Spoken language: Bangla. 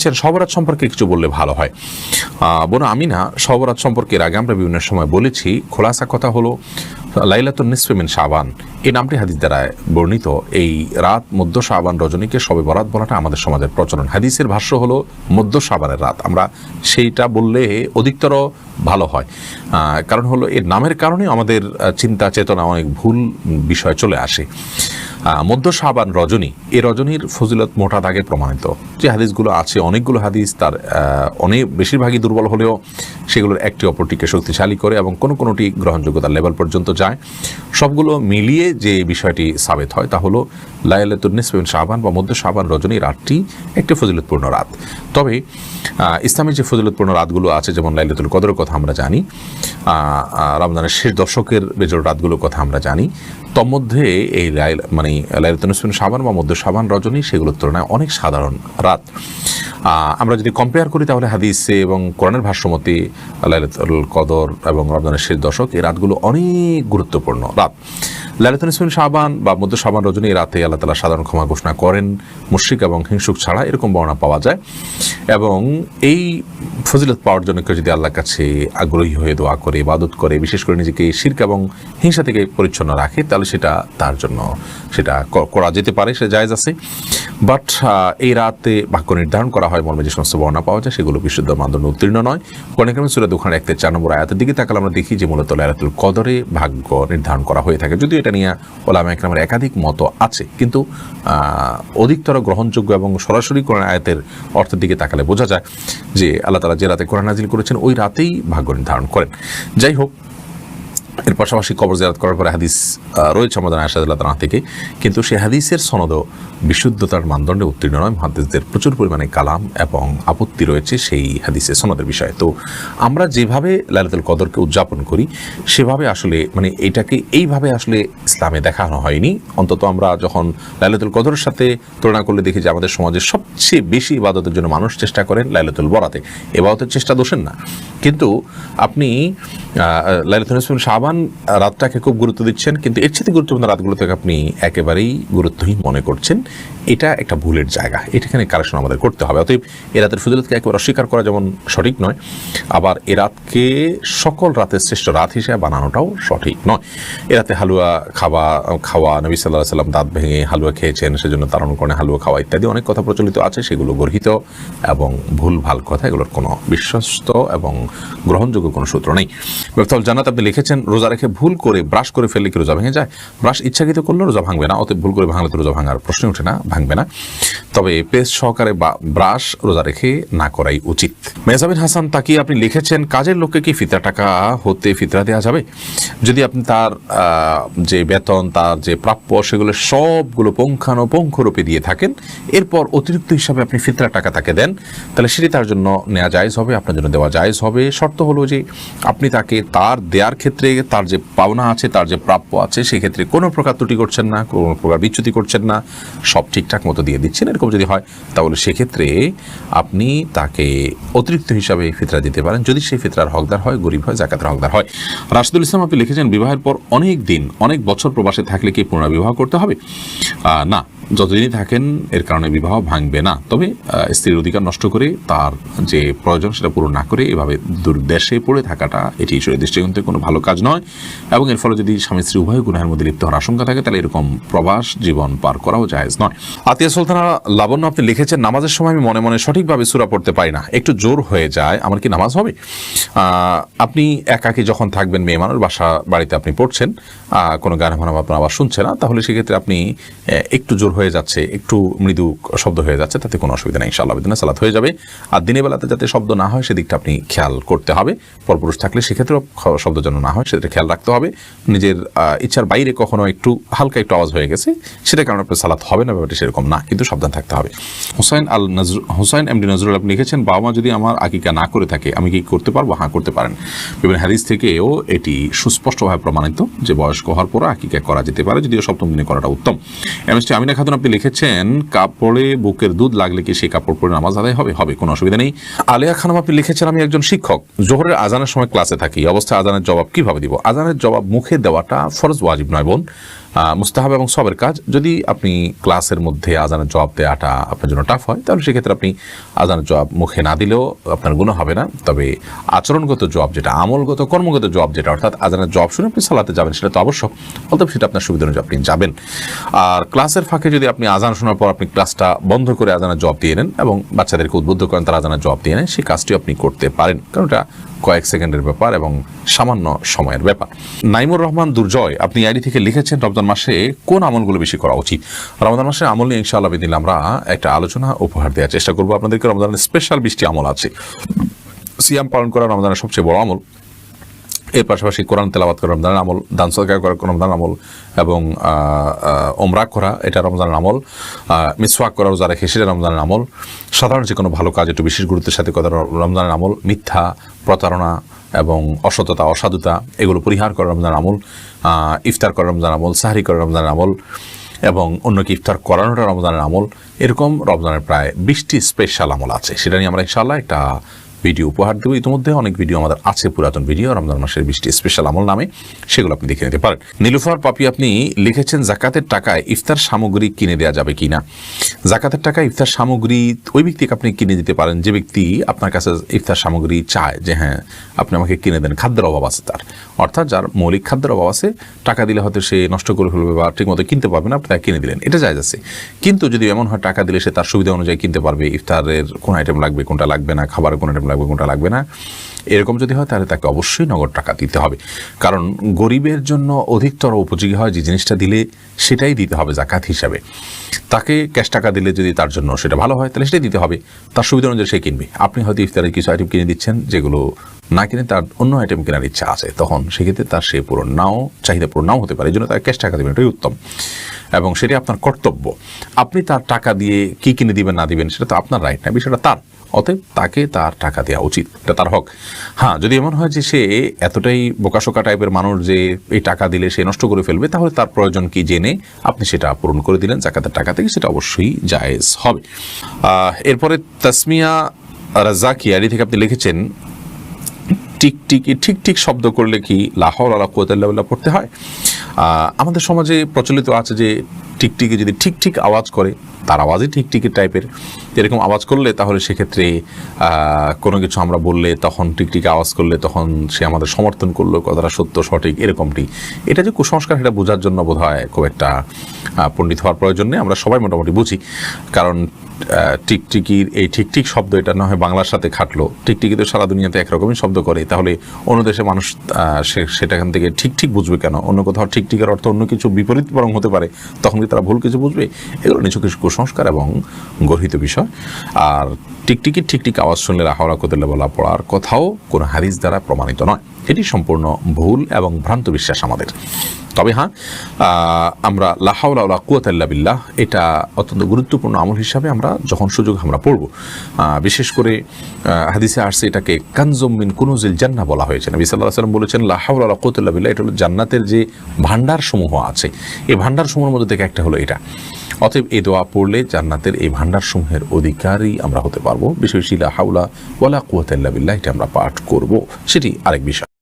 সবরাত সম্পর্কে কিছু বললে ভালো হয়। বোন আমি না সবরাত সম্পর্কে আগে আমরা বিভিন্ন সময় বলেছি, খোলাসা কথা হলো, লাইলাতুন নিসফেমিন শাবান। এই নামটি হাদিস দ্বারা বর্ণিত। এই রাত মধ্য শাবান রজনীকে সবে বরাত বলাটা আমাদের সমাজের প্রচলন। হাদিসের ভাষ্য হলো, মধ্য শাবানের রাত। আমরা সেইটা বললে অধিকতর ভালো হয়। কারণ হলো, এর নামের কারণে আমাদের চিন্তা, চেতনা অনেক ভুল বিষয় চলে আসে। মধ্য সাবান রজনী। এ রজনীর ফজিলত মোটা দাগে প্রমাণিত। যে হাদিসগুলো আছে, অনেকগুলো হাদিস তার অনেক বেশিরভাগই দুর্বল হলেও সেগুলোর একটি অপরটিকে শক্তিশালী করে এবং কোনো কোনোটি গ্রহণযোগ্যতার লেভেল পর্যন্ত যায়। সবগুলো মিলিয়ে যে বিষয়টি সাবেত হয়, তা হলো লাইলাতুন নিসফিন শাবান বা মধ্য শাবান রজনী রাতটি একটি ফজিলতপূর্ণ রাত। তবে ইসলামের যে ফজিলতপূর্ণ রাতগুলো আছে, যেমন লাইলাতুল কদরের কথা আমরা জানি রমজানের শেষ দশকের বেজোর রাতগুলোর কথা আমরা জানি তন্মধ্যে এই লাইল মানে লাইলাতুল নিসফিন শাবান বা মধ্য শাবান রজনী সেগুলোর তুলনায় অনেক সাধারণ রাত। আমরা যদি কম্পেয়ার করি তাহলে হাদিসে এবং কোরআনের ভাষ্যমতি লাইলাতুল কদর এবং রমজানের শেষ দশক এই রাতগুলো অনেক গুরুত্বপূর্ণ। রাত লাইলাতুল ইসমিন শাবান বা মধ্য শাবান রজনী রাতে আল্লাহ তালা সাধারণ ক্ষমা ঘোষণা করেন। মুশ্রিক এবং হিংসুক ছাড়া এরকম বর্ণনা পাওয়া যায়। এবং এই ফজিলত পাওয়ার জন্য কেউ যদি আল্লাহর কাছে আগ্রহী হয়ে দোয়া করে, ইবাদত করে, বিশেষ করে নিজেকে শির্ক এবং হিংসা থেকে পরিচ্ছন্ন রাখে, তাহলে সেটা তার জন্য সেটা করা যেতে পারে, সে জায়জ আছে। বাট এই রাতে ভাগ্য নির্ধারণ করা হয়, মর্মে যে সমস্ত বর্ণনা পাওয়া যায়, সেগুলো বিশুদ্ধ, মানদণ্ড, উত্তীর্ণ নয়। কোরআন সুরে দোকান এক চার নম্বর আয়াতের দিকে তাকালে আমরা দেখি যে মূলত লাইলাতুল কদরে ভাগ্য নির্ধারণ করা হয়ে থাকে। যদিও এটা নিয়ে ওলামা একরামের একাধিক মত আছে। কিন্তু অধিকতর গ্রহণযোগ্য এবং সরাসরি কোরআন আয়াতের অর্থের দিকে তাকালে বোঝা যায় যে আল্লাহ তালা যে রাতে কোরআন নাজিল করেছেন, ওই রাতেই ভাগ্য নির্ধারণ করেন। যাই হোক এর পাশাপাশি কবর জিয়ারত করার পরে হাদিস রয়েছে আমাদের আশাদুল্লাহ তালা থেকে। কিন্তু সে হাদিসের সনদ বিশুদ্ধতার মানদণ্ডে উত্তীর্ণ নয়। হাদিসদের প্রচুর পরিমাণে কালাম এবং আপত্তি রয়েছে সেই হাদিসের সনদের বিষয়ে। তো আমরা যেভাবে লালিতুল কদরকে উদযাপন করি, সেভাবে আসলে মানে এটাকে এইভাবে আসলে ইসলামে দেখানো হয়নি। অন্তত আমরা যখন লালিতুল কদরের সাথে তুলনা করলে দেখি যে আমাদের সমাজে সবচেয়ে বেশি ইবাদতের জন্য মানুষ চেষ্টা করেন লাইলাতুল বরাতে। এবাদতের চেষ্টা দোষেন না। কিন্তু আপনি লাইলাতুল ইসলাম শাবান রাতটাকে খুব গুরুত্ব দিচ্ছেন, কিন্তু এর সাথে গুরুত্বপূর্ণ রাতগুলোতে আপনি একেবারেই গুরুত্বহীন মনে করছেন। এটা একটা ভুলের জায়গা। এটাখানে কারেকশন আমাদের করতে হবে। অতএব এ রাতের ফজিলতকে একেবারে অস্বীকার করা যেমন সঠিক নয়, আবার এ রাতকে সকল রাতের শ্রেষ্ঠ রাত হিসেবে বানানোটাও সঠিক নয়। এ রাতে হালুয়া খাওয়া খাওয়া, নবী সাল্লাহ সাল্লাম দাঁত ভেঙে হালুয়া খেয়েছেন, সেজন্য তার অনুকরণে হালুয়া খাওয়া ইত্যাদি অনেক কথা প্রচলিত আছে, সেগুলো গর্হিত এবং ভুল, ভালো কথা, এগুলোর কোনো বিশ্বস্ত এবং গ্রহণযোগ্য কোনো সূত্র নেই। জানাত আপনি লিখেছেন রোজা রেখে ভুল করে ব্রাশ করে ফেললে কি রোজা ভেঙে যায়? ব্রাশ ইচ্ছাকৃত করলে রোজা ভাঙবে না অত ভুল করে ভাঙলে তো রোজা ভাঙার প্রশ্ন ওঠে না, ভাঙবে না। তবে পেস্ট সহকারে ব্রাশ রোজা রেখে না করাই উচিত। মেহজাবিন হাসান তাকি আপনি লিখেছেন, কাজের লোককে কি ফিতরা টাকা হতে ফিতরা দেওয়া যাবে? যদি আপনি তার যে বেতন, তার যে প্রাপ্য, সেগুলো সবগুলো পুঙ্খানুপুঙ্খরূপে দিয়ে থাকেন, এরপর অতিরিক্ত হিসাবে আপনি ফিতরা টাকা তাকে দেন, তাহলে সেটি তার জন্য নেওয়া জায়েজ হবে, আপনার জন্য দেওয়া জায়েজ হবে। শর্ত হলো যে আপনি তাকে তার দেওয়ার ক্ষেত্রে তার যে পাওনা আছে, তার যে প্রাপ্য আছে, সেক্ষেত্রে কোনো প্রকার ত্রুটি করছেন না, কোনো প্রকার বিচ্যুতি করছেন না, সব ঠিকঠাক মতো দিয়ে দিচ্ছেন, এরকম যদি হয়, তাহলে সেক্ষেত্রে আপনি তাকে অতিরিক্ত হিসাবে ফিতরা দিতে পারেন। যদি সেই ফিতরার হকদার হয়, গরিব হয়, জাকাতের হকদার হয়। রাশিদুল ইসলাম, আপনি লিখেছেন, বিবাহের পর অনেক দিন, অনেক বছর প্রবাসে থাকলে কি পুনরাবিবাহ করতে হবে? না। যতদিনই থাকেন, এর কারণে বিবাহ ভাঙবে না। তবে স্ত্রীর অধিকার নষ্ট করে, তার যে প্রয়োজন, সেটা পূরণ না করে এভাবে দুর্দেশে পড়ে থাকাটা, এটি ঈশ্বরের দৃষ্টিকোণ কোনো ভালো কাজ নয়। এবং এর ফলে যদি স্বামী স্ত্রী উভয় গুণের মধ্যে লিপ্ত হওয়ার আশঙ্কা থাকে, তাহলে এরকম প্রবাস জীবন পার করাও জায়েজ নয়। আতিয়া সুলতানা, লাবণ্য, আপনি লিখেছেন, নামাজের সময় আমি মনে মনে সঠিকভাবে সুরা পড়তে পারি না। একটু জোর হয়ে যায়। আমার কি নামাজ হবে? আপনি একাকি যখন থাকবেন, মেয়ে মানুষ, বাসা, বাড়িতে আপনি পড়ছেন কোনো গান মানাম আপনার আবার শুনছে না, তাহলে সেক্ষেত্রে আপনি একটু জোর হয়ে যাচ্ছে, একটু মৃদু শব্দ হয়ে যাচ্ছে, তাতে কোনো অসুবিধা নেই, ইনশাআল্লাহ বিদিনা সালাত হয়ে যাবে। আর দিনের বেলাতে যাতে শব্দ না হয়, সেদিকটা আপনি খেয়াল করতে হবে। পরপুরুষ থাকলে সেক্ষেত্রেও শব্দ যেন না হয় সেটা খেয়াল রাখতে হবে। নিজের ইচ্ছার বাইরে কখনো একটু, হালকা একটু আওয়াজ হয়ে গেছে সেটা কারণে আপনার সালাত হবে না, ব্যাপারটা সেরকম না, কিন্তু সাবধান থাকতে হবে। হোসাইন আল নজর হোসাইন এমডি নজরুল আপনি লিখেছেন বাবা মা যদি আমার আকিকা না করে থাকে, আমি কি করতে পারব? হ্যাঁ করতে পারেন। বিভিন্ন হ্যারিস থেকেও এটি সুস্পষ্টভাবে প্রমাণিত যে বয়স্ক হওয়ার পর আকিকা করা যেতে পারে, যদিও সপ্তম দিনে করাটা উত্তম। এমএসটি আমিনা খাতুন আপনি লিখেছেন, কাপড়ে বুকের দুধ লাগলে কি সেই কাপড় পরে নামাজ আদায় হবে? হবে, কোনো অসুবিধা নেই। আলিয়া খানম আপনি লিখেছেন, আমি একজন শিক্ষক। জোহরের আজানের সময় ক্লাসে থাকি। অবস্থায় আজানের জবাব কীভাবে দিব? আজানের জবাব মুখে দেওয়াটা ফরজ, ওয়াজিব নয় বোন। মুস্তাহাব এবং সবের কাজ। যদি আপনি ক্লাসের মধ্যে আজানের জবাব দেওয়াটা আপনার জন্য টাফ হয়, তাহলে সেক্ষেত্রে আপনি আজানের জবাব মুখে না দিলেও আপনার গুণ হবে না। তবে আচরণগত জবাব যেটা, আমলগত, কর্মগত জবাব যেটা, অর্থাৎ আজানের জবাব শুনে আপনি সালাতে যাবেন, সেটা তো আবশ্যক। অতএব সেটা আপনার সুবিধা অনুযায়ী আপনি যাবেন। আর ক্লাসের ফাঁকে যদি আপনি আজান শোনার পর আপনি ক্লাসটা বন্ধ করে আজানের জবাব দিয়ে নেন এবং বাচ্চাদেরকে উদ্বুদ্ধ করেন, তারা আজানের জবাব দিয়ে নেন সেই কাজটিও আপনি করতে পারেন। কারণ এটা কয়েক সেকেন্ডের ব্যাপার এবং সামান্য সময়ের ব্যাপার। নাইমুর রহমান দুর্জয়, আপনি আইডি থেকে লিখেছেন রমজান মাসে কোন আমলগুলো বেশি করা উচিত? রমজান মাসে আমল নিয়ে ইনশাআল্লাহ দিন আমরা একটা আলোচনা, উপহার দেওয়ার চেষ্টা করব। আপনাদেরকে রমজানের স্পেশাল বৃষ্টি আমল আছে। সিয়াম পালন করা রমজানের সবচেয়ে বড় আমল। এর পাশাপাশি কোরআন তেলাবাত করা রমজানের আমল, দান সদকা করা রমজান আমল এবং ওমরা করা, এটা রমজানের আমল। মিসওয়াক করা, রোজা রেখে সেটা রমজানের আমল। সাধারণ যে কোনো ভালো কাজ একটু বিশেষ গুরুত্বের সাথে করা রমজানের আমল। মিথ্যা প্রতারণা এবং অসততা, অসাধুতা, এগুলো পরিহার করার রমজান আমল ইফতার করার রমজান আমল, সাহারি করার রমজানের আমল এবং অন্যকে ইফতার করানোটা রমজানের আমল, এরকম রমজানের প্রায় বিশটি স্পেশাল আমল আছে। সেটা নিয়ে আমরা ইনশাল্লাহ একটা ভিডিও উপহার দেবো। ইতিমধ্যে অনেক ভিডিও আমাদের আছে, পুরাতন ভিডিও, রমজান মাসের বৃষ্টি স্পেশাল আমল নামে, সেগুলো আপনি দেখে নিতে পারেন। নীলুফার পাপি, আপনি লিখেছেন, জাকাতের টাকায় ইফতার সামগ্রী কিনে দেওয়া যাবে কিনা জাকাতের টাকায় ইফতার সামগ্রী, ওই ব্যক্তিকে আপনি কিনে দিতে পারেন। যে ব্যক্তি আপনার কাছে ইফতার সামগ্রী চায় যে হ্যাঁ আপনি আমাকে কিনে দেন। খাদ্যের অভাব আছে তার। অর্থাৎ যার মৌলিক খাদ্যের অভাব আছে, টাকা দিলে হয়তো সে নষ্ট করে ফেলবে বা ঠিকমতো কিনতে পারবে না, আপনি কিনে দিলেন। এটা যায় আছে। কিন্তু যদি এমন হয়, টাকা দিলে সে তার সুবিধা অনুযায়ী কিনতে পারবে। ইফতারের কোন আইটেম লাগবে, কোনটা লাগবে না, খাবারের কোন আইটেম লাগবে কোনটা লাগবে না। এরকম যদি হয় তাহলে তাকে অবশ্যই নগদ টাকা দিতে হবে। কারণ গরিবের জন্য অধিকতর উপযোগী হয় যে জিনিসটা দিলে সেটাই দিতে হবে জাকাত হিসাবে। তাকে ক্যাশ টাকা দিলে যদি তার জন্য সেটা ভালো হয় তাহলে সেটাই দিতে হবে। তার সুবিধা অনুযায়ী সে কিনবে। আপনি হয়তো ইফতারের কিছু আইটেম কিনে দিচ্ছেন যেগুলো না কিনে তার অন্য আইটেম কেনার ইচ্ছা আছে, তখন সেক্ষেত্রে তার সে পূরণ নাও, চাহিদা পূরণ নাও হতে পারে। এই জন্য তার ক্যাশ টাকা দেবেন, এটাই উত্তম। এবং সেটি আপনার কর্তব্য। আপনি তার টাকা দিয়ে কি কিনে দিবেন, না দিবেন, সেটা তো আপনার রাইট না বিষয়টা তার। অতএব তাকে তার টাকা দেওয়া উচিত। এটা তার হক। হ্যাঁ যদি এমন হয় যে সে এতটাই বোকাশোকা টাইপের মানুষ যে এই টাকা দিলে সে নষ্ট করে ফেলবে, তাহলে তার প্রয়োজন কি জেনে আপনি সেটা পূরণ করে দিলেন। জাকাতের টাকা থেকে সেটা অবশ্যই জায়েজ হবে। এরপরে তাসমিয়া রাজাকি আরি থেকে আপনি লিখেছেন টিকটিকি ঠিক ঠিক শব্দ করলে কি লাহর আলা কোয়াতাল্লাহ পড়তে হয়? আমাদের সমাজে প্রচলিত আছে যে টিকটিকি যদি ঠিক ঠিক আওয়াজ করে, তার আওয়াজই টিকটিকি টাইপের। এরকম আওয়াজ করলে তাহলে সেক্ষেত্রে কোনো কিছু আমরা বললে, তখন টিকটিকি আওয়াজ করলে তখন সে আমাদের সমর্থন করল, কথাটা সত্য, সঠিক, এরকমটি। এটা যে কুসংস্কার, সেটা বোঝার জন্য বোধ হয় খুব একটা পণ্ডিত হওয়ার প্রয়োজন নেই, আমরা সবাই মোটামুটি বুঝি। কারণ টিকটিকির, এই ঠিক ঠিক শব্দ এটা না হয় বাংলার সাথে খাটলো। টিকটিকি তো সারা দুনিয়াতে একরকমই শব্দ করে। তাহলে অন্য দেশে মানুষ সেটাখান থেকে ঠিক ঠিক বুঝবে কেন? অন্য কোথাও ঠিকঠিকের অর্থ অন্য কিছু বিপরীত বরং হতে পারে। তখন কি তারা ভুল কিছু বুঝবে? এগুলো নিচু কিছু কুসংস্কার এবং গর্হিত বিষয়। আর টিকটিকির ঠিক ঠিক আওয়াজ শুনলে রাহাওয়া কোতেলে বলা পড়ার কথাও কোনো হাদিস দ্বারা প্রমাণিত নয়। এটি সম্পূর্ণ ভুল এবং ভ্রান্ত বিশ্বাস আমাদের। তবে হ্যাঁ আমরা লাহাউলা কুয়াতাল্লা বিল্লাহ, এটা অত্যন্ত গুরুত্বপূর্ণ আমল হিসাবে আমরা যখন সুযোগ আমরা পড়ব। বিশেষ করে হাদিসে আসছে এটাকে কানজমিন কুনুজিল জান্না বলা হয়েছে। নবী সাল্লাহ সাল্লাম বলেছেন লাহাউলা কুয়াতাল্লা বিল্লাহ, এটা হলো জান্নাতের যে ভান্ডার সমূহ আছে। এই ভান্ডার সমূহের মধ্যে থেকে একটা হলো এটা। অতএব এই দোয়া পড়লে জান্নাতের এই ভান্ডার সমূহের অধিকারী আমরা হতে পারব। বিশেষ হাউলা ওয়ালা কুয়াতাল্লা বিল্লাহ, এটা আমরা পাঠ করব। সেটি আরেক বিষয়।